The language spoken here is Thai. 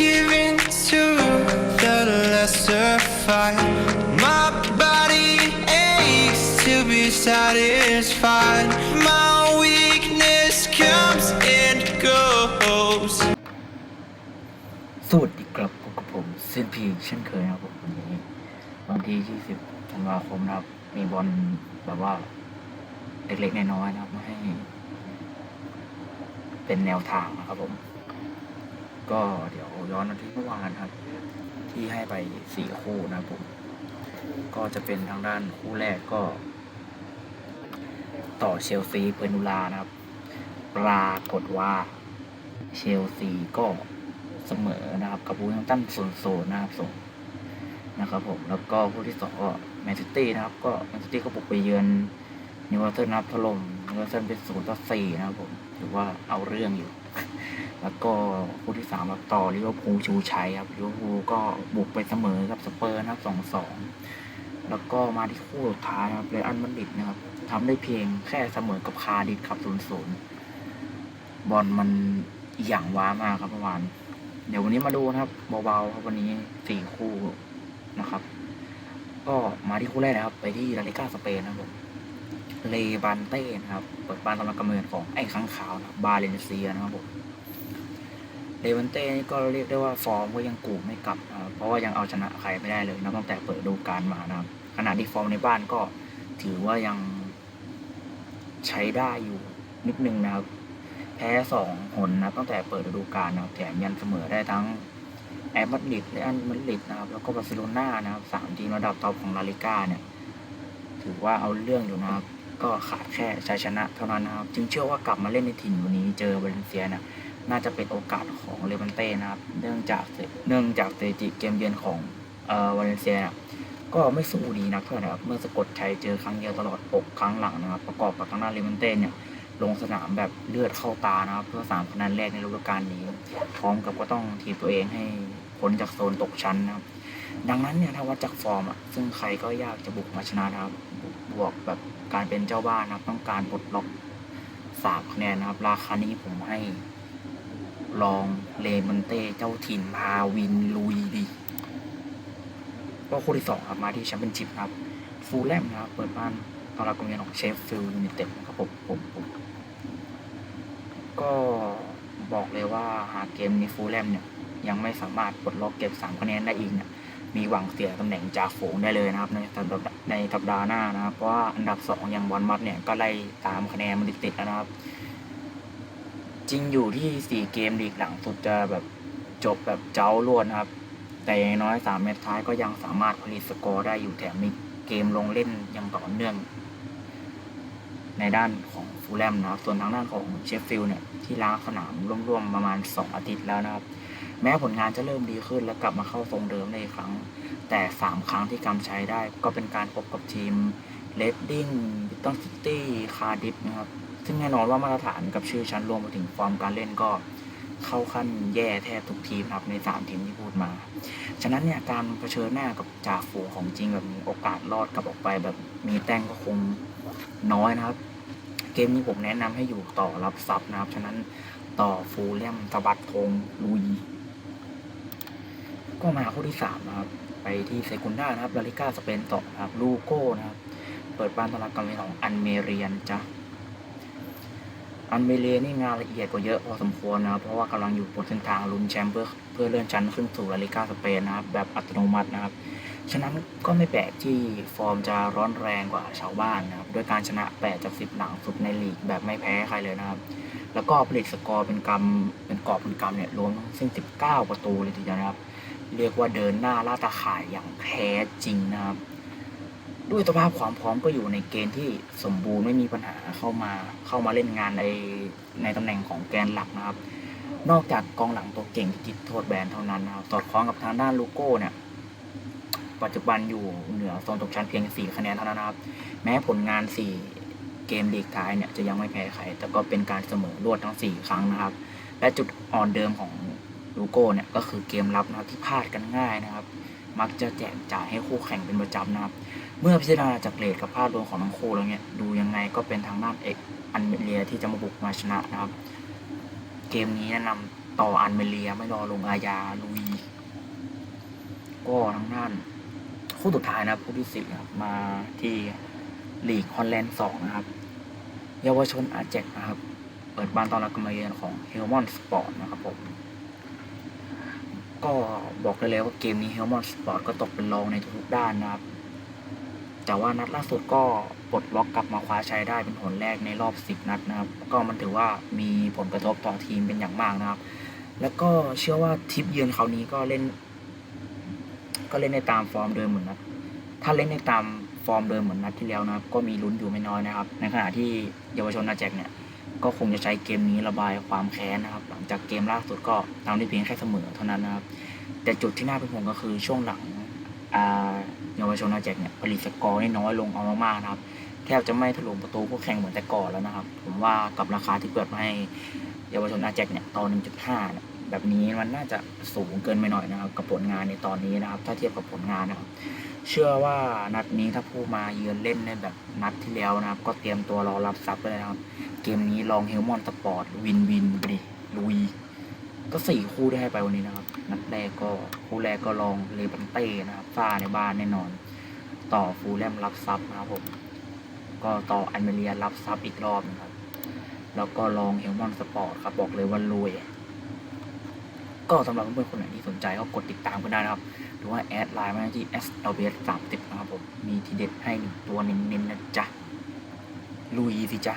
giving to the lesser fight. My body aches to be satisfied. My weakness comes and goes. สวัสดีครับพบกับผมเซนพีเช่นเคยนะครับผมวันนี้วันที่ 20ธันวาคมนะครับ มีบอลแบบว่าเล็กๆน้อยๆนะครับมาให้ เป็นแนวทางนะครับผม ก็เดี๋ยวย้อนมาที่เมื่อวานครับ ที่ให้ไปสี่คู่นะผม ก็จะเป็นทางด้านคู่แรกก็ ต่อเชลซีเปอร์นูลานะครับ ปรากฏว่าเชลซีก็เสมอนะครับกับวูแฮมป์ตันศูนย์ศูนนะครับส่งนะครับผมแล้วก็คู่ที่สองก็แมนซิตี้นะครับ ก็แมนซิตี้ก็บุกไปเยือนนิวคาสเซิลนะครับถล่ม นิวคาสเซิลเป็นศูนย์ต่อสี่นะครับผมถือว่าเอาเรื่องอยู่ แล้วก็คู่ที่สามรับต่อลิเวอร์พูลชูชัยครับลิเวอร์พูลก็บุกไปเสมอกับสเปอร์นะครับสองสองแล้วก็มาที่คู่สุดท้ายครับเรอัลมาดริดนะครับทำได้เพียงแค่เสมอกับคาร์ดิฟครับศูนย์ศูนย์บอลมันอหย่างว้ามากครับเมื่อวานเดี๋ยววันนี้มาดูนะครับเบาๆครับวันนี้สี่คู่นะครับ ก็มาที่คู่แรกนะครับ ไปที่ลาลิก้าสเปนนะครับผม เลบันเต้นะครับ เปิดบ้านตำลังกำเนิดของไอ้ข้างขาวนะบาเลนเซียนะครับผมเลบันเต้นี่ก็เรียกได้ว่าฟอร์มก็ยังกูไม่กลับ เพราะว่ายังเอาชนะใครไม่ได้เลยนะตั้งแต่เปิดฤดูกาลมานะครับขณะที่ฟอร์มในบ้านก็ถือว่ายังใช้ได้อยู่นิดนึงนะครับ แพ้สองหนนะตั้งแต่เปิดฤดูกาลนะแถมยันเสมอได้ทั้งแอตมาดริดและอันมาดริดนะครับ แล้วก็บาร์เซโลนานะครับสามทีมระดับท็อปของลาลิก้าเนี่ย ถือว่าเอาเรื่องอยู่นะครับ ก็ขาดแค่ชัยชนะเท่านั้นนะครับ จึงเชื่อว่ากลับมาเล่นในถิ่นวันนี้เจอบาเลนเซียนะน่าจะเป็นโอกาสของเลวันเต้นะครับ เนื่องจากเนื่องจากสถิติเกมเยือนของเอ่อวาเลนเซียนะก็ไม่สู้ดีนักเท่าไหร่ครับ เมื่อสะกดชัยเจอครั้งเดียวตลอด 6 ครั้งหลังนะครับ ประกอบกับทางด้านเลวันเต้เนี่ยลงสนามแบบเลือดเข้าตานะครับ เพื่อสามคะแนนแรกในฤดูกาลนี้ พร้อมกับก็ต้องทีตัวเองให้พ้นจากโซนตกชั้นนะครับ ดังนั้นเนี่ยถ้าวัดจากฟอร์มอะซึ่งใครก็ยากจะบุกมาชนะนะครับ บวกแบบการเป็นเจ้าบ้านนะครับ ต้องการปลดล็อกสามคะแนนนะครับ ราคานี้ผมให้ ลองเลมันเต้เจ้าถิ่นพาวินลุยดีก็คู่ที่สองครับมาที่แชมเปี้ยนชิพครับ ฟูลแลมนะครับ เปิดบ้านตอนรับกองเชียร์ของเชฟฟิลด์ยูไนเต็ดนะครับผมผมผมก็บอกเลยว่าหากเกมนี้ฟูลแลมเนี่ย ยังไม่สามารถปลดล็อกเก็บสามคะแนนได้อีกเนี่ย มีหวังเสียตำแหน่งจากฝูงได้เลยนะครับในสัปดาห์ในสัปดาห์หน้านะครับเพราะว่าอันดับสองอย่างบอลมัดเนี่ยก็ไล่ตามคะแนนมันติดๆแล้วนะครับ จริงอยู่ที่สี่เกมลีกหลังสุดจะแบบจบแบบเจ้ารวดนะครับ แต่อย่างน้อยสามเมตรท้ายก็ยังสามารถผลิตสกอร์ได้อยู่แถมมีเกมลงเล่นอย่างต่อเนื่อง ในด้านของฟูลแลมนะครับ ส่วนทางด้านของเชฟฟิลด์เนี่ยที่ล้างสนามร่วมๆประมาณ 2 อาทิตย์แล้วนะครับ แม้ผลงานจะเริ่มดีขึ้นและกลับมาเข้าทรงเดิมในครั้ง แต่ 3 ครั้งที่กำใช้ได้ก็เป็นการพบกับทีมเลดดิ้งบิตตันซิตี้คาร์ดิฟนะครับ ซึ่งแน่นอนว่ามาตรฐานกับชื่อชั้นรวมไปถึงฟอร์มการเล่นก็เข้าขั้นแย่แทบทุกทีมครับใน 3 ทีมที่พูดมา ฉะนั้นเนี่ยการเผชิญหน้ากับจ่าฝูงของจริงแบบนี้โอกาสรอดกลับออกไปแบบมีแต้มก็คงน้อยนะครับ เกมนี้ผมแนะนำให้อยู่ต่อรับซับนะครับ ฉะนั้นต่อฟูลแลมตะบัดธงลุย ก็มาคู่ที่สามนะครับ ไปที่เซกุนดานะครับ ลาลิก้าสเปนต่อนะครับ ลูโก้นะครับ เปิดบ้านต้อนรับการเล่นของอันเมเรียนจ้ะ อันเมเรียนี่งานละเอียดกว่าเยอะพอสมควรนะครับเพราะว่ากำลังอยู่บนเส้นทางลุ้นแชมป์เพื่อเพื่อเลื่อนชั้นขึ้นสู่ลาลิก้าสเปนนะครับ แบบอัตโนมัตินะครับ ฉะนั้นก็ไม่แปลกที่ฟอร์มจะร้อนแรงกว่าชาวบ้านนะครับ ด้วยการชนะ 8 จาก 10 หลังสุดในลีกแบบไม่แพ้ใครเลยนะครับแล้วก็ผลิตสกอร์เป็นกำเป็นกรอบเป็นกำเนี่ยรวมทั้งสิ้น 19 ประตูเลยทีเดียวนะครับ เรียกว่าเดินหน้าล่าตาข่ายอย่างแท้จริงนะครับ ด้วยสภาพความพร้อมก็อยู่ในเกณฑ์ที่สมบูรณ์ไม่มีปัญหาเข้ามาเข้ามาเล่นงานในในตำแหน่งของแกนหลักนะครับ นอกจากกองหลังตัวเก่งที่ติดโทษแบนเท่านั้นนะครับสอดคล้องกับทางด้านลูโก้เนี่ยปัจจุบันอยู่เหนือโซนตกชั้นเพียง 4 คะแนนเท่านั้นนะครับ แม้ผลงาน 4 เกมลีกท้ายเนี่ยจะยังไม่แพ้ใคร แต่ก็เป็นการเสมอรวดทั้ง 4 ครั้งนะครับ และจุดอ่อนเดิมของ ลูโก้เนี่ยก็คือเกมรับนะครับที่พลาดกันง่ายนะครับ มักจะแจกจ่ายให้คู่แข่งเป็นประจำนะครับ เมื่อพิจารณาจากเลทกับภาพรวมของทั้งคู่แล้วเนี่ยดูยังไงก็เป็นทางด้านเอกอันเมเรียที่จะมาบุกมาชนะนะครับ เกมนี้แนะนต่ออันเมเลียไม่รอลงอาญาลุย ก็ทั้งด้านคู่สุดท้ายนะครับคู่ที่สี่ครับมาที่ลีกฮอลแลนด์สองนะครับ เยาวชนอาแจกนะครับ เปิดบ้านตอนรับกมาเยือนของเฮลมอนสปอร์ตนะครับผม ก็บอกได้เลยว่าเกมนี้เฮลมอนสปอร์ตก็ตกเป็นรองในทุกๆด้านนะครับ แต่ว่านัดล่าสุดก็ปลดล็อกกลับมาคว้าชัยได้เป็นผลแรกในรอบ 10 นัดนะครับ ก็มันถือว่ามีผลกระทบต่อทีมเป็นอย่างมากนะครับ แล้วก็เชื่อว่าทริปเยือนคราวนี้ก็เล่น ก็เล่นในตามฟอร์มเดิมเหมือนนัดถ้าเล่นในตามฟอร์มเดิมเหมือนนัดที่แล้วนะครับ ก็มีลุ้นอยู่ไม่น้อยนะครับ ในขณะที่เยาวชนนาแจกเนี่ย ก็คงจะใช้เกมนี้ระบายความแค้นนะครับ หลังจากเกมล่าสุดก็ตามได้เพียงแค่เสมอเท่านั้นนะครับ แต่จุดที่น่าเป็นห่วงก็คือช่วงหลังเยาวชนนาแจกเนี่ยผลิตสกอร์น้อยลงเอามากๆนะครับ แทบจะไม่ถล่มประตูคู่แข่งเหมือนแต่ก่อนแล้วนะครับ ผมว่ากับราคาที่เปิดมาให้เยาวชนอาแจกเนี่ยตอน1.5เนี่ยแบบนี้มันน่าจะสูงเกินไปหน่อยนะครับ กับผลงานในตอนนี้นะครับ ถ้าเทียบกับผลงานนะครับ เชื่อว่านัดนี้ถ้าผู้มาเยือนเล่นในแบบนัดที่แล้วนะครับ ก็เตรียมตัวรอรับซับเลยนะครับ เกมนี้ลองเฮลมอนสปอร์ตวินวินไปดิลุย ก็สี่คู่ได้ให้ไปวันนี้นะครับ นัดแรกก็คู่แรกก็ลองเลบันเต้นะครับฟ้าในบ้านแน่นอน ต่อฟูลแลมรับซับนะครับผมก็ต่ออันเมเรียรับซับอีกรอบนะครับ แล้วก็ลองเฮลมอนสปอร์ตครับบอกเลยว่ารวย ก็สำหรับเพื่อนๆคนไหนที่สนใจก็กดติดตามกันได้นะครับ หรือว่าแอดไลน์มาที่ s l b s 3 0นะครับผม มีทีเด็ดให้หนึ่งตัวเน้นๆนะจ๊ะลุยสิจ๊ะ